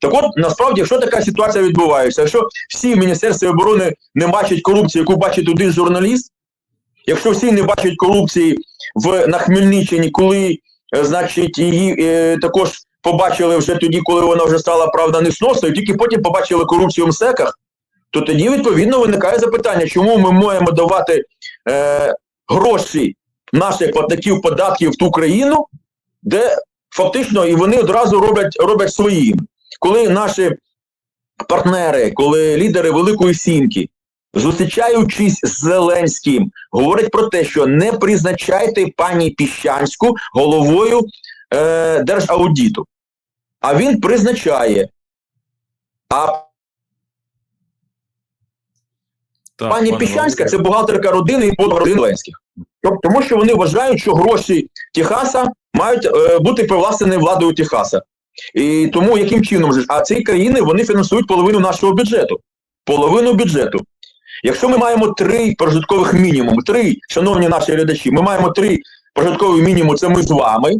Так от, насправді, якщо така ситуація відбувається, якщо всі в Міністерстві оборони не бачать корупції, яку бачить один журналіст, якщо всі не бачать корупції в, на Хмельниччині, коли, е, значить, її е, також побачили вже тоді, коли вона вже стала, правда, несносною, тільки потім побачили корупцію в МСЕКах, то тоді, відповідно, виникає запитання, чому ми маємо давати е, гроші наших платників податків в ту країну, де фактично і вони одразу роблять, роблять своїм. Коли наші партнери, коли лідери Великої Сімки, зустрічаючись з Зеленським, говорять про те, що не призначайте пані Піщанську головою е, Держаудиту. А він призначає. А Так, пані Піщанська це бухгалтерка родини і родини Зеленських. Тому що вони вважають, що гроші Техаса мають е, бути привласнені владою Техаса. І тому яким чином же? А ці країни вони фінансують половину нашого бюджету. Половину бюджету. Якщо ми маємо три прожиткових мінімуми, три, шановні наші глядачі, ми маємо три прожиткові мінімуми, це ми з вами.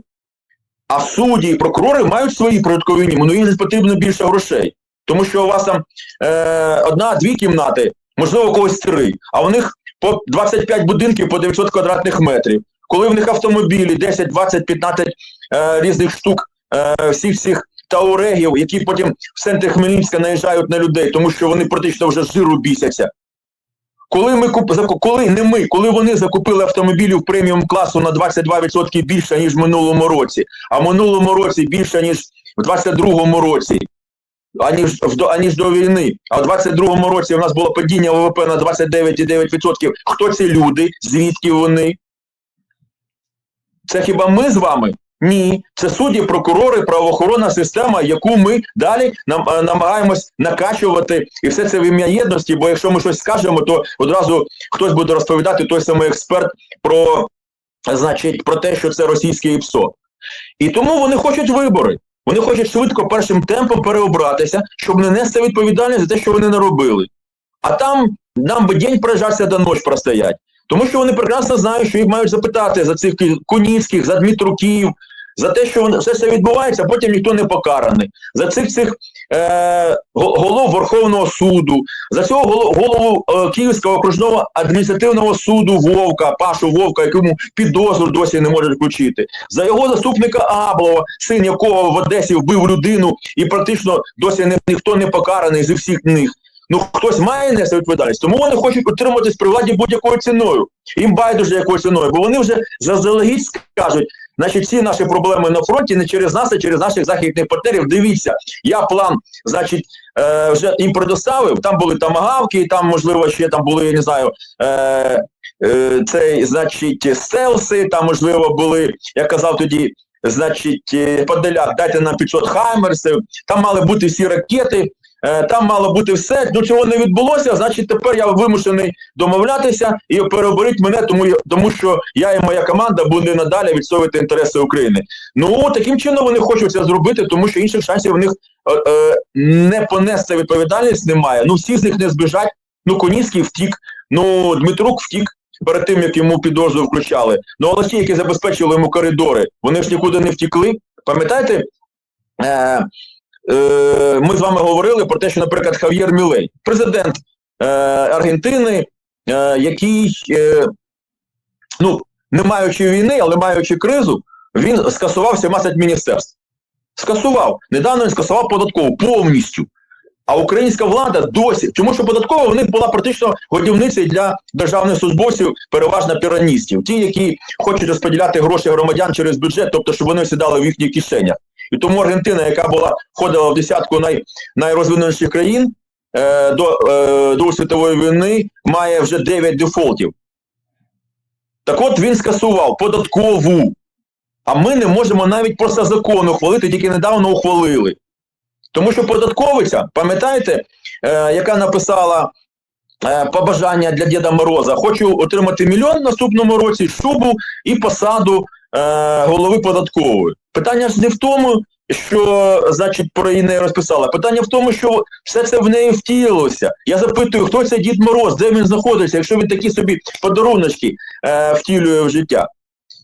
А судді і прокурори мають свої прожиткові мінімуми, ну їм же потрібно більше грошей. Тому що у вас там е, одна-дві кімнати, можливо, у когось три, а у них по 25 будинків по 900 квадратних метрів. Коли в них автомобілі 10, 20, 15 е, різних штук, е, всіх цих таурегів, які потім в центрі Хмельницька наїжджають на людей, тому що вони практично вже жиру бісяться. Коли ми куп... коли не ми, коли вони закупили автомобілів преміум класу на 22% більше, ніж в минулому році, а в минулому році більше, ніж в 22-му році, аніж, аніж до війни. А в 22-му році у нас було падіння ВВП на 29,9%. Хто ці люди? Звідки вони? Це хіба ми з вами? Ні, це судді, прокурори, правоохоронна система, яку ми далі нам, е, намагаємось накачувати, і все це в ім'я єдності, бо якщо ми щось скажемо, то одразу хтось буде розповідати той самий експерт про, значить, про те, що це російське ІПСО. І тому вони хочуть вибори. Вони хочуть швидко першим темпом переобратися, щоб не нести відповідальність за те, що вони не робили. А там нам би день проїжджався до ночі простоять. Тому що вони прекрасно знають, що їх мають запитати за цих Куніцьких, за Дмитруків, за те, що все це відбувається, а потім ніхто не покараний. За цих цих е, голов Верховного суду, за цього голо- голову е, Київського окружного адміністративного суду Вовка, Пашу Вовка, якому підозру досі не можуть включити, за його заступника Аблова, син якого в Одесі вбив людину, і практично досі не, ніхто не покараний зі всіх них. Ну хтось має нести відповідальність, тому вони хочуть утриматись при владі будь-якою ціною. Їм байдуже якою ціною, бо вони вже заздалегідь скажуть, значить, всі наші проблеми на фронті не через нас, а через наших західних партнерів. Дивіться, я план, значить, е, вже їм предоставив. Там були тамагавки, там, можливо, ще там були, я не знаю, е, е, цей, значить, стелси, там, можливо, були, я казав тоді. Значить, е, дайте нам 500 хаймерсів, там мали бути всі ракети, Там мало бути все, до чого не відбулося, значить тепер я вимушений домовлятися і переоберіть мене, тому, тому що я і моя команда буде надалі відстоювати інтереси України. Ну таким чином вони хочуть це зробити, тому що інших шансів у них е, е, не понести відповідальність немає. Ну всі з них не збіжать. Ну Коніський втік, ну Дмитрук втік. Перед тим як йому підозру включали. Ну але ті, які забезпечили йому коридори, вони ж нікуди не втікли. Пам'ятаєте, е, е, ми з вами говорили про те, що, наприклад, Хав'єр Мілей, президент е, Аргентини, е, який, е, ну, не маючи війни, але маючи кризу, він скасував 17 міністерств. Скасував. Недавно він скасував податкову повністю. А українська влада досі, тому що податкова у них була практично годівницею для державних службовців, переважно піраністів, ті, які хочуть розподіляти гроші громадян через бюджет, тобто щоб вони сідали в їхніх кишенях. І тому Аргентина, яка була входила в десятку най, найрозвиненіших країн е, до е, Другої світової війни, має вже 9 дефолтів. Так от він скасував податкову. А ми не можемо навіть просто закон ухвалити, тільки недавно ухвалили. Тому що податковиця, пам'ятаєте, е, яка написала е, побажання для Діда Мороза, хочу отримати мільйон в наступному році, шубу і посаду е, голови податкової. Питання ж не в тому, що значить про її не розписала. Питання в тому, що все це в неї втілилося. Я запитую, хто це Дід Мороз, де він знаходиться, якщо він такі собі подаруночки е, втілює в життя.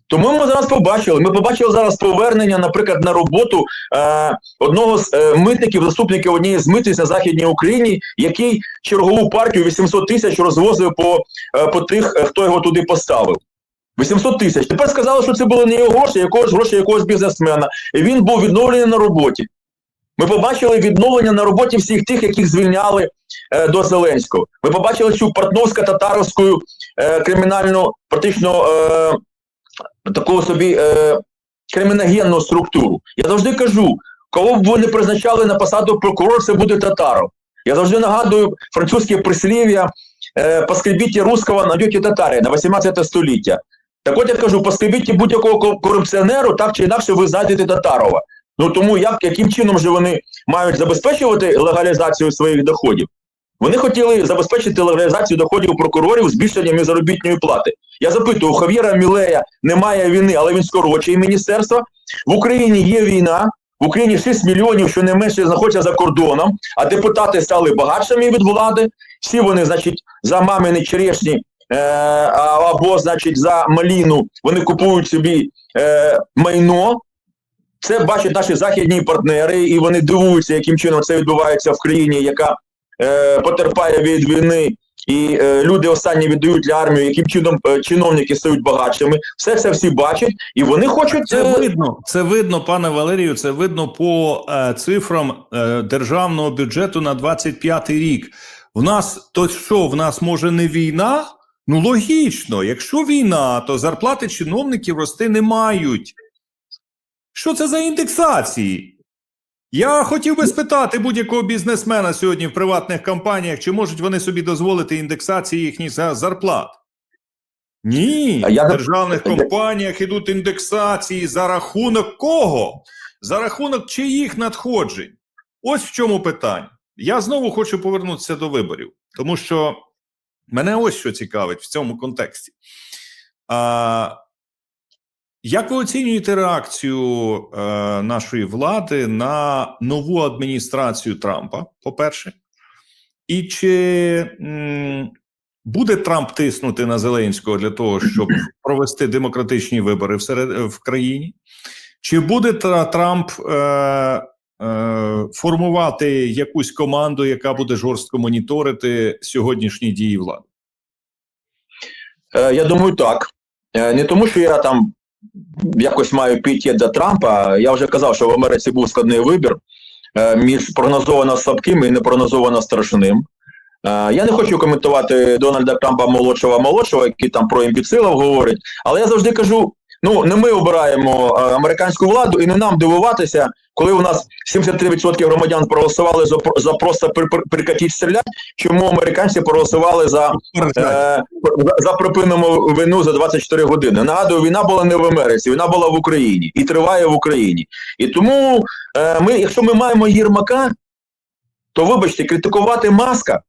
Тому ми зараз побачили. Ми побачили зараз повернення, наприклад, на роботу е, одного з е, митників, заступників однієї з митниць на Західній Україні, який чергову партію 800 тисяч розвозив по, е, по тих, е, хто його туди поставив. 800 тисяч. Тепер сказали, що це були не його гроші, якогось гроші якогось бізнесмена. І він був відновлений на роботі. Ми побачили відновлення на роботі всіх тих, яких звільняли е, до Зеленського. Ми побачили цю портновсько-татаровську е, кримінальну, практично е, таку собі е, криміногенну структуру. Я завжди кажу, кого б ви не призначали на посаду прокурора, це буде татаров. Я завжди нагадую французьке прислів'я е, «Поскребіть русского, найдете татаря» на 18 століття. Так от я кажу, поскребіть будь-якого корупціонеру, так чи інакше ви знайдете Татарова. Ну тому як, яким чином же вони мають забезпечувати легалізацію своїх доходів? Вони хотіли забезпечити легалізацію доходів прокурорів збільшенням заробітної плати. Я запитую, у Хав'єра Мілея немає війни, але він скорочує міністерство. В Україні є війна, в Україні 6 мільйонів, що не менше знаходяться за кордоном, а депутати стали багатшими від влади. Всі вони, значить, за мамини черешні е, або, значить, за маліну вони купують собі е, майно. Це бачать наші західні партнери, і вони дивуються, яким чином це відбувається в країні, яка е, потерпає від війни, і е, люди останні віддають для армії, яким чином е, чиновники стають багатшими. Все це всі бачать, і вони хочуть Це видно, це видно, пане Валерію. Це видно по е, цифрам е, державного бюджету на 25 рік. В нас то що, в нас може не війна? Ну логічно, якщо війна, то зарплати чиновників рости не мають. Що це за індексації? Я хотів би спитати будь-якого бізнесмена сьогодні в приватних компаніях, чи можуть вони собі дозволити індексації їхніх зарплат? Ні, А я- в державних компаніях ідуть індексації за рахунок кого? За рахунок чиїх надходжень? Ось в чому питання. Я знову хочу повернутися до виборів, тому що мене ось що цікавить в цьому контексті. А, як ви оцінюєте реакцію е, нашої влади на нову адміністрацію Трампа, по-перше? І чи м, буде Трамп тиснути на Зеленського для того, щоб провести демократичні вибори всеред, в країні? Чи буде Трамп е, формувати якусь команду, яка буде жорстко моніторити сьогоднішні дії влади? Е, Я думаю, так. Е, Не тому, що я там якось маю піти до Трампа. Я вже казав, що в Америці був складний вибір е, між прогнозовано слабким і непрогнозовано страшним. Е, Я не хочу коментувати Дональда Трампа молодшого молодшого, який там про імбіцилів говорить, але я завжди кажу: ну не ми обираємо е, американську владу, і не нам дивуватися, коли у нас 73% громадян проголосували за, за просто при- при- прикатіть стрілять, чому американці проголосували за Е, за- за припинимо війну за 24 години. Нагадую, війна була не в Америці, війна була в Україні і триває в Україні. І тому, е, ми, якщо ми маємо Єрмака, то вибачте, критикувати маска.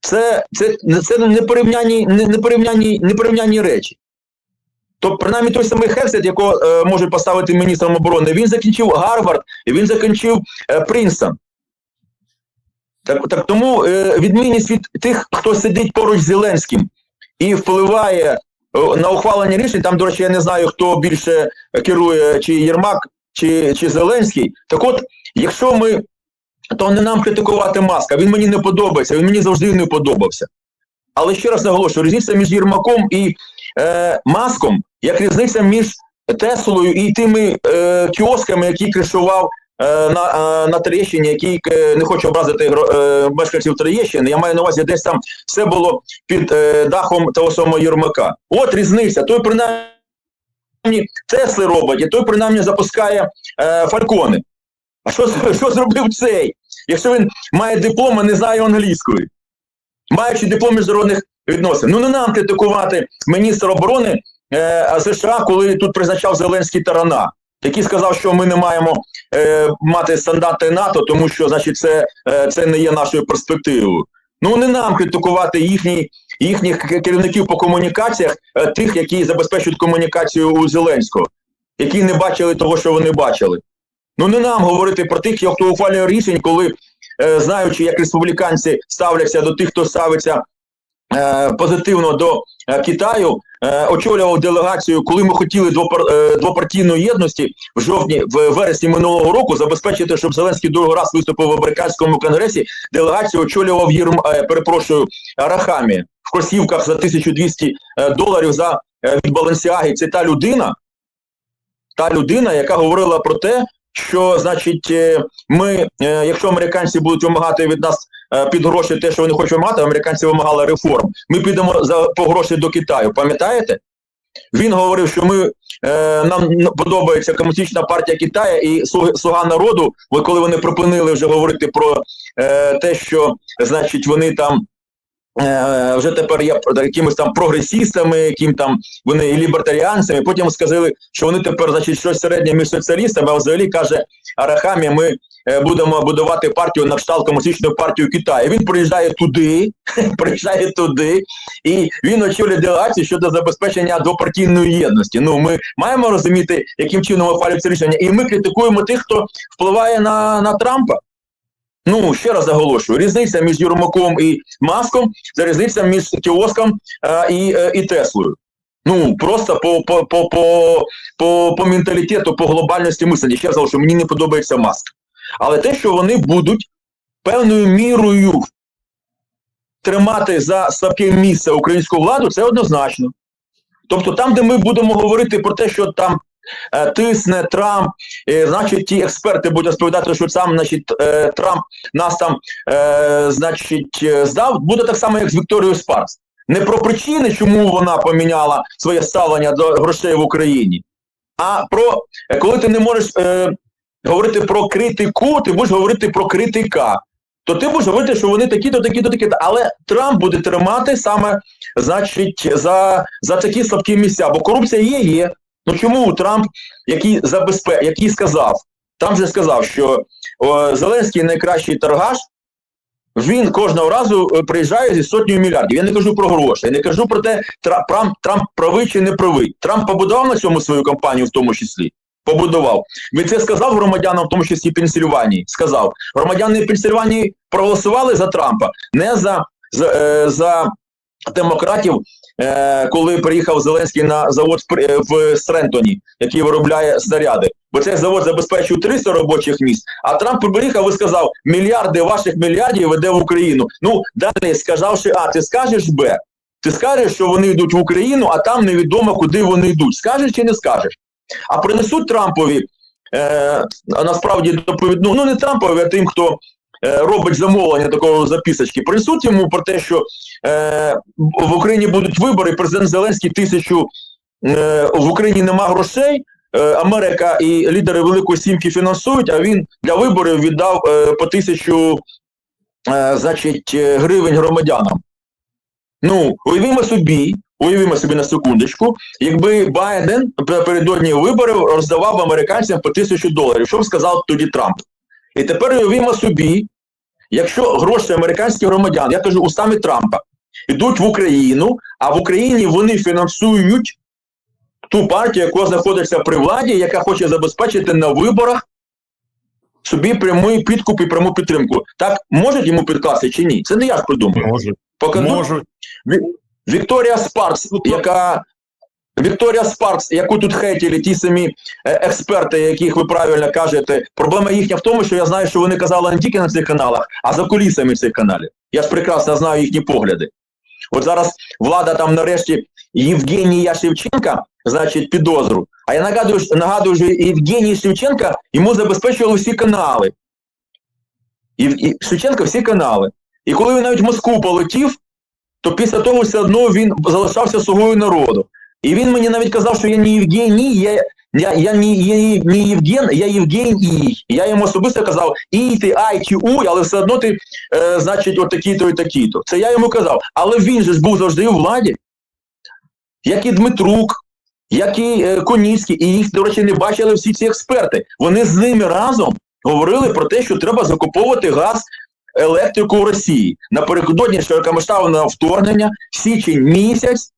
Це, це, це не порівнянні, не, не порівнянні, не порівнянні речі. То принаймні той самий Херсет, якого е, можуть поставити міністром оборони, він закінчив Гарвард, і він закінчив е, Принстон. Так, так тому е, відмінність від тих, хто сидить поруч з Зеленським і впливає е, на ухвалення рішень, там, до речі, я не знаю, хто більше керує, чи Єрмак, чи, чи Зеленський. Так от, якщо ми, то не нам критикувати маска, він мені не подобається, він мені завжди не подобався. Але ще раз наголошую, різниця між Єрмаком і е, маском, як різниця між Теслою і тими е, кіосками, які кришував е, на, е, на Троєщині, який е, не хочу образити е, мешканців Троєщини, я маю на увазі, десь там все було під е, дахом того самого Єрмака. От різниця. Той принаймні Тесли робить, і той принаймні запускає е, фалькони. А що, що зробив цей? Якщо він має диплом, а не знає англійської, маючи диплом міжнародних відносин. Ну не нам критикувати міністра оборони е, США, коли тут призначав Зеленський тарана, який сказав, що ми не маємо е, мати стандарти НАТО, тому що значить, це, е, це не є нашою перспективою. Ну не нам критикувати їхні, їхніх керівників по комунікаціях, е, тих, які забезпечують комунікацію у Зеленського, які не бачили того, що вони бачили. Ну не нам говорити про тих, хто ухвалює рішень, коли, е, знаючи, як республіканці ставляться до тих, хто ставиться позитивно до е, Китаю, е, очолював делегацію, коли ми хотіли двопар, е, двопартійної єдності в жовтні, в вересні минулого року забезпечити, щоб Зеленський другий раз виступив в американському конгресі. Делегацію очолював Єрм, е, перепрошую, Рахамі в кросівках за 1200 е, доларів за е, від Баленсіаги. Це та людина, та людина, яка говорила про те, що значить, е, ми, е, якщо американці будуть вимагати від нас е, під гроші те, що вони хочуть вимагати, американці вимагали реформ. Ми підемо за по гроші до Китаю. Пам'ятаєте? Він говорив, що ми е, нам подобається комуністична партія Китаю і слуга народу. Коли вони припинили вже говорити про е, те, що значить вони там. е, Вже тепер є якимись там прогресістами, яким там вони і лібертаріанцями. Потім сказали, що вони тепер, значить, щось середнє між соціалістами, а взагалі каже Арахамі, ми е, будемо будувати партію на кшталт комуністичної партії Китаю. Він приїжджає туди, приїжджає туди, і він очолює делегацію щодо забезпечення двопартійної єдності. Ну, ми маємо розуміти, яким чином ухвалюється рішення, і ми критикуємо тих, хто впливає на, на Трампа. Ну, ще раз заголошую, різниця між Єрмаком і Маском, це різниця між кіоском е, і, е, і Теслою. Ну, просто по, по, по, по, по, по менталітету, по глобальності мислення. Ще раз що мені не подобається Маск. Але те, що вони будуть певною мірою тримати за слабке місце українську владу, це однозначно. Тобто, там, де ми будемо говорити про те, що там е, тисне Трамп, е, значить, ті експерти будуть розповідати, що сам, значить, е, Трамп нас там, е, значить, е, здав, буде так само, як з Вікторією Спаркс. Не про причини, чому вона поміняла своє ставлення до грошей в Україні, а про е, коли ти не можеш е, говорити про критику, ти будеш говорити про критика. То ти будеш говорити, що вони такі-то, такі-то, такі-то. Але Трамп буде тримати саме, значить, за, за такі слабкі місця. Бо корупція є, є. Ну чому Трамп, який забезпе... який сказав, Трамп же сказав, що о, Зеленський найкращий торгаш, він кожного разу е, приїжджає зі сотнею мільярдів. Я не кажу про гроші, я не кажу про те, Трамп, Трамп правий чи не правий. Трамп побудував на цьому свою кампанію, в тому числі. Побудував. Він це сказав громадянам, в тому числі Пенсільванії. Сказав. Громадяни Пенсільванії проголосували за Трампа, не за, за, е, за демократів, е, коли приїхав Зеленський на завод е, в Стрентоні, який виробляє снаряди. Бо цей завод забезпечує 300 робочих місць, а Трамп приїхав і сказав, мільярди ваших мільярдів веде в Україну. Ну, далі сказавши А, ти скажеш Б. Ти скажеш, що вони йдуть в Україну, а там невідомо, куди вони йдуть. Скажеш чи не скажеш? А принесуть Трампові е, насправді доповідну, ну не Трампові, а тим, хто е, робить замовлення такого записочки, принесуть йому про те, що е, в Україні будуть вибори, президент Зеленський тисячу е, в Україні нема грошей. е, Америка і лідери Великої Сімки фінансують, а він для виборів віддав е, по тисячу е, значить, е, гривень громадянам. Ну, уявімо собі, уявімо собі на секундочку, якби Байден напередодні виборів роздавав американцям по тисячу доларів, що б сказав тоді Трамп? І тепер уявімо собі, якщо гроші американських громадян, я кажу устами Трампа, йдуть в Україну, а в Україні вони фінансують ту партію, яка знаходиться при владі, яка хоче забезпечити на виборах собі прямий підкуп і пряму підтримку. Так можуть йому підкласти чи ні? Це не я ж придумав. Можуть. Можуть. Вікторія Спаркс, яка Вікторія Спаркс, яку тут хейтили ті самі е, експерти, яких ви правильно кажете, проблема їхня в тому, що я знаю, що вони казали не тільки на цих каналах, а за кулісами цих каналів. Я ж прекрасно знаю їхні погляди. От зараз влада там нарешті Євгенія Шевченка, значить, підозру. А я нагадую, що- нагадую, що Євгеній Шевченка йому забезпечували всі канали. І Шевченка всі канали. І коли він навіть в Москву полетів, то після того все одно він залишався слугою народу. І він мені навіть казав, що я не Євгеній, я, я, я не, я, не Євген, я Євгеній. Я йому особисто казав, і ти, ай чи уй, але все одно ти, е, значить, от такий-то і такий-то. Це я йому казав. Але він же ж був завжди у владі, як і Дмитрук, як і е, Коніцький, і їх, до речі, не бачили всі ці експерти. Вони з ними разом говорили про те, що треба закуповувати газ електрику в Росії. Напередодні широкомасштабного вторгнення, січень місяць,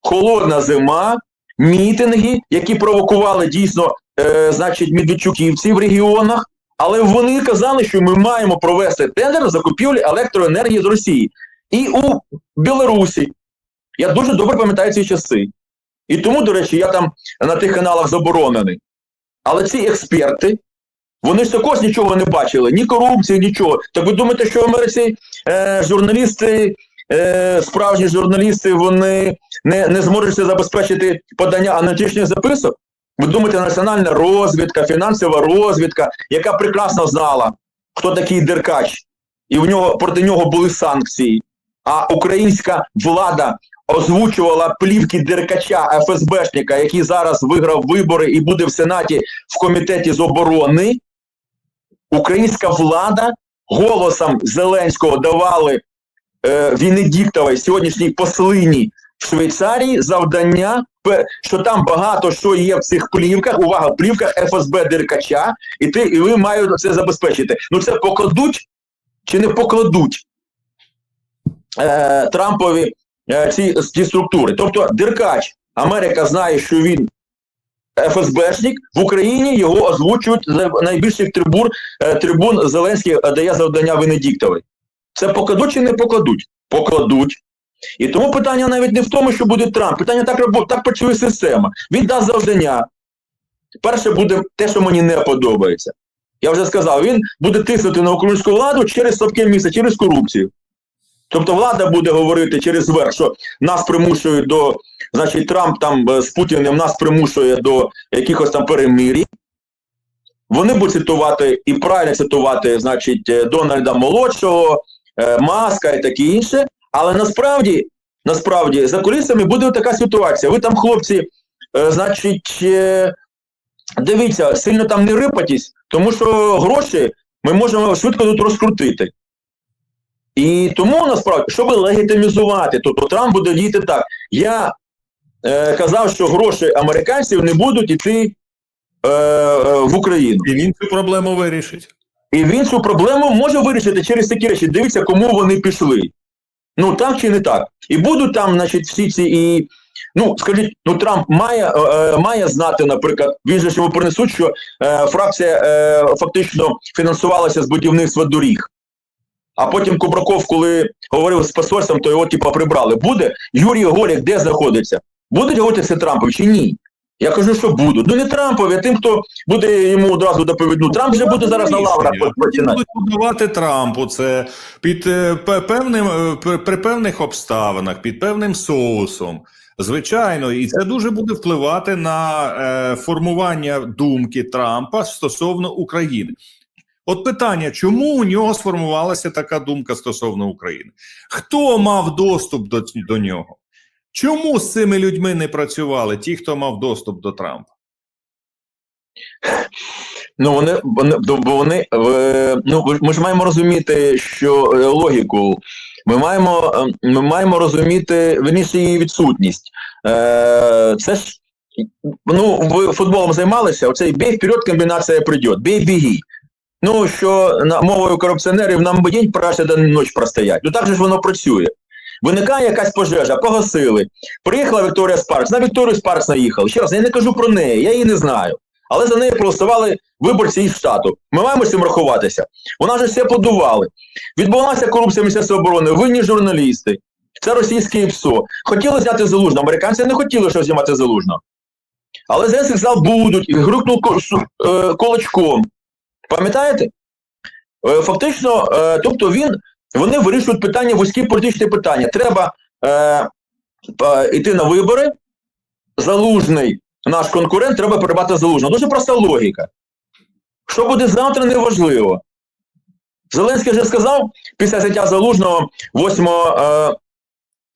холодна зима, мітинги, які провокували дійсно, е, значить, медведчуківці в регіонах. Але вони казали, що ми маємо провести тендер закупівлі електроенергії з Росії. і у Білорусі. Я дуже добре пам'ятаю ці часи. І тому, до речі, я там на тих каналах заборонений. Але ці експерти, вони ж також нічого не бачили, ні корупції, нічого. Так ви думаєте, що в е, журналісти, е, справжні журналісти, вони не, не зможуть забезпечити подання аналітичних записок? Ви думаєте, національна розвідка, фінансова розвідка, яка прекрасно знала, хто такий Деркач, і в нього проти нього були санкції. А українська влада озвучувала плівки Деркача ФСБшника, який зараз виграв вибори і буде в Сенаті в комітеті з оборони. Українська влада голосом Зеленського давали е, Венедіктовій, сьогоднішній послині в Швейцарії, завдання, що там багато що є в цих плівках. Увага, плівках ФСБ Деркача, і ти і ви маєте це забезпечити. Ну це покладуть чи не покладуть е, Трампові е, ці, ці структури. Тобто Деркач, Америка знає, що він ФСБшник, в Україні його озвучують з найбільших трибун, е, трибун Зеленський дає завдання Венедіктові. Це покладуть чи не покладуть? Покладуть. І тому питання навіть не в тому, що буде Трамп. Питання так, робо- так працює система. Він дасть завдання. Перше буде те, що мені не подобається. Я вже сказав, він буде тиснути на українську владу через слабке місце, через корупцію. Тобто влада буде говорити через верх, що нас примушують до, значить, Трамп там е, з Путіним нас примушує до якихось там перемирій. Вони будуть цитувати і правильно цитувати, значить, е, Дональда Молодшого, е, Маска і таке інше. Але насправді, насправді, за кулісами буде така ситуація. Ви там, хлопці, значить, дивіться, сильно там не рипатись, тому що гроші ми можемо швидко тут розкрутити. І тому насправді, щоб легітимізувати, тобто Трамп буде діяти так. Я е, казав, що гроші американців не будуть йти е, е, в Україну. І він цю проблему вирішить. І він цю проблему може вирішити через такі речі. Дивіться, кому вони пішли. Ну так чи не так. І будуть там, значить, всі ці і. Ну, скажіть, ну Трамп має, е, е, має знати, наприклад, він же ж йому принесуть, що е, фракція е, фактично фінансувалася з будівництва доріг. А потім Кубраков, коли говорив з посольством, то його типа прибрали. Буде Юрій Голік де знаходиться? Будуть говорити це Трампові чи ні? Я кажу, що будуть. Ну не Трампові, а тим, хто буде йому одразу доповідь. Ну, Трамп вже буде зараз на лаврах. Будуть подавати Трампу це під е, певним е, при- при певних обставинах, під певним соусом. Звичайно, і це дуже буде впливати на е, формування думки Трампа стосовно України. От питання, чому у нього сформувалася така думка стосовно України? Хто мав доступ до, до нього? Чому з цими людьми не працювали ті, хто мав доступ до Трампа? Ну вони, вони вони ну ми ж маємо розуміти, що е, логіку. Ми маємо, е, ми маємо розуміти верніше її відсутність. Е, це ж ну ви футболом займалися. Оцей бій вперед, комбінація прийде. Бій біги. Ну що на мовою корупціонерів нам би день краще до ніч простоять. Ну так же ж воно працює. Виникає якась пожежа, погасили. Приїхала Вікторія Спаркс. На Вікторію Спаркс наїхали. Ще раз, я не кажу про неї, я її не знаю. Але за неї проголосували виборці із штату. Ми маємо з цим рахуватися. Вона ж все подували. Відбулася корупція Міністерства оборони, винні журналісти. Це російське ПСО. Хотіли зняти залужно. Американці не хотіли, що знімати залужно. Але Зеленський сказав, будуть, і грюкнув ко- су- е. Пам'ятаєте? Е, Фактично, е, тобто він, вони вирішують питання, вузькі політичні питання. Треба е, е, йти на вибори. Залужний, наш конкурент, треба перебати залужного. Дуже проста логіка. Що буде завтра, неважливо. Зеленський вже сказав після взяття залужного 8, е,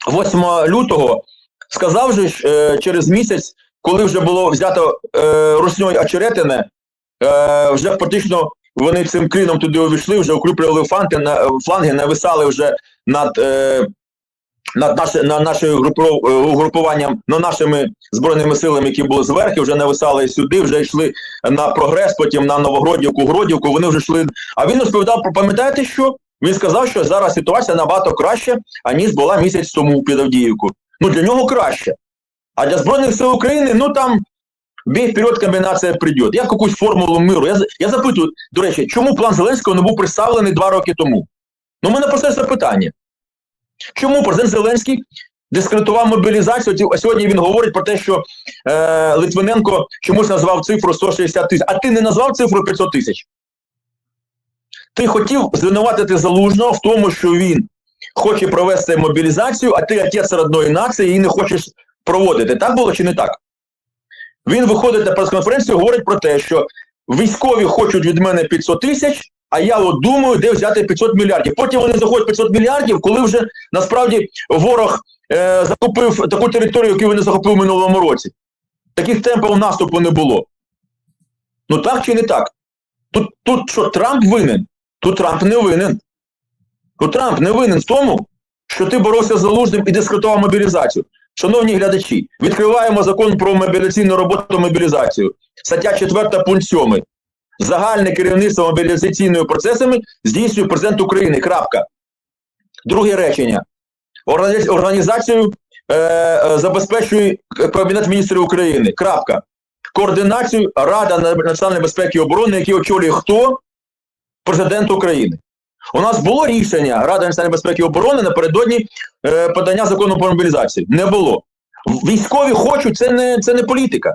8 лютого, сказав же е, через місяць, коли вже було взято е, русньою очеретине, е, вже фактично вони цим кліном туди увійшли, вже укріплювали фанти, на, фланги, нависали вже над, е, над наше, на нашою групо- е, угрупуванням, на нашими збройними силами, які були зверху, вже нависали сюди, вже йшли на прогрес, потім на Новогродівку, Гродівку, вони вже йшли. А він розповідав про пам'ятаєте що? Він сказав, що зараз ситуація набагато краще, аніж була місяць тому під Авдіївку. Ну для нього краще. А для Збройних сил України, ну там бій вперед, комбінація прийде. Як якусь формулу миру. Я, я запитую, до речі, чому план Зеленського не був представлений два роки тому? Ну, мене просто це питання. Чому президент Зеленський дискредитував мобілізацію? Ті- Сьогодні він говорить про те, що е, Литвиненко чомусь назвав цифру 160 тисяч. А ти не назвав цифру 500 тисяч? Ти хотів звинуватити залужного в тому, що він хоче провести мобілізацію, а ти отець родної нації і не хочеш проводити. Так було чи не так? Він виходить на прес-конференцію, говорить про те, що військові хочуть від мене 500 тисяч, а я от думаю, де взяти 500 мільярдів. Потім вони заходять 500 мільярдів, коли вже насправді ворог е, захопив таку територію, яку вони захопили в минулому році. Таких темпів наступу не було. Ну так чи не так? Тут, тут що, Трамп винен? Тут Трамп не винен. Тут Трамп не винен в тому, що ти боровся з залужним і дискредитував мобілізацію. Шановні глядачі, відкриваємо закон про мобілізаційну роботу мобілізацію. Стаття 4 пункт 7. Загальне керівництво мобілізаційними процесами здійснює президент України. Крапка. Друге речення. Організацію е, е, забезпечує Кабінет міністрів України. Крапка. Координацію Рада національної безпеки і оборони, який очолює хто? Президент України. У нас було рішення Ради національної безпеки і оборони напередодні е, подання закону про мобілізацію. Не було. Військові хочуть, це не, це не політика.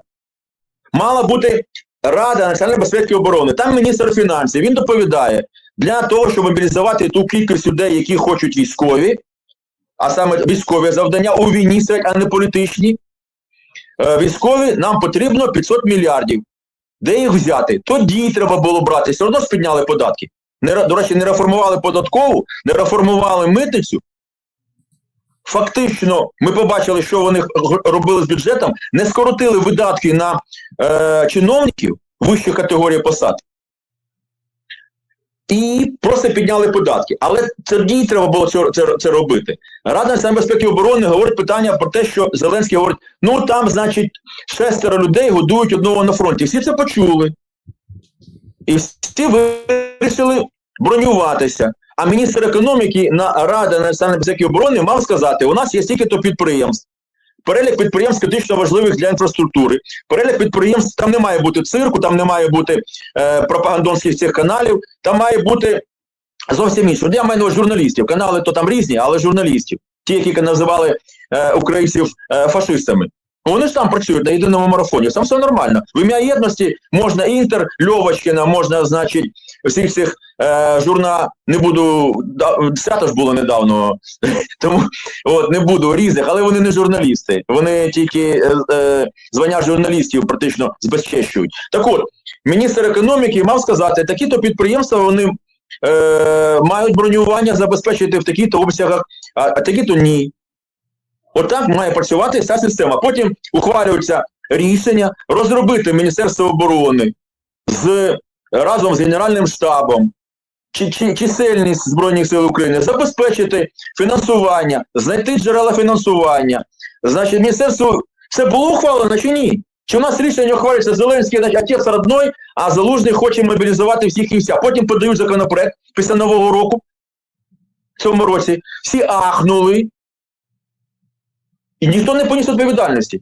Мала бути Рада національної безпеки і оборони. Там міністр фінансів. Він доповідає для того, щоб мобілізувати ту кількість людей, які хочуть військові, а саме військові завдання у війні стоять, а не політичні. Е, військові нам потрібно 500 мільярдів. Де їх взяти? Тоді треба було брати. Все одно ж підняли податки. Не, до речі, не реформували податкову, не реформували митницю. Фактично, ми побачили, що вони робили з бюджетом, не скоротили видатки на е, чиновників вищої категорії посад. І просто підняли податки. Але тоді треба було це, це, це робити. Рада національної безпеки і оборони говорить питання про те, що Зеленський говорить: ну там, значить, шестеро людей годують одного на фронті. Всі це почули. І всі вирішили бронюватися. А міністр економіки на Рада національної безпеки і оборони мав сказати: у нас є стільки-то підприємств. Перелік підприємств критично важливих для інфраструктури. Перелік підприємств там не має бути цирку, там не має бути е, пропагандонських цих каналів, там має бути зовсім інше. Я маю журналістів. Канали то там різні, але журналістів. Ті, які називали е, українців е, фашистами. Вони ж там працюють на єдиному марафоні, там все нормально. В ім'я єдності можна Інтер, Льовочкіна, можна, значить, всіх цих е, журна, не буду, свято ж було недавно, тому от, не буду різних, але вони не журналісти. Вони тільки е, е, звання журналістів практично збезчещують. Так от, міністр економіки мав сказати, такі-то підприємства вони е, мають бронювання забезпечити в таких-то обсягах, а, а такі-то ні. Отак має працювати вся система. Потім ухвалюється рішення розробити Міністерство оборони з разом з Генеральним штабом, чи, чи, чисельність Збройних сил України, забезпечити фінансування, знайти джерела фінансування. Значить, міністерство це було ухвалено чи ні? Чи у нас рішення ухвалюється Зеленський, значить, отець родной, а Залужний хоче мобілізувати всіх і вся. Потім подають законопроект після Нового року, в цьому році. Всі ахнули, і ніхто не поніс відповідальності.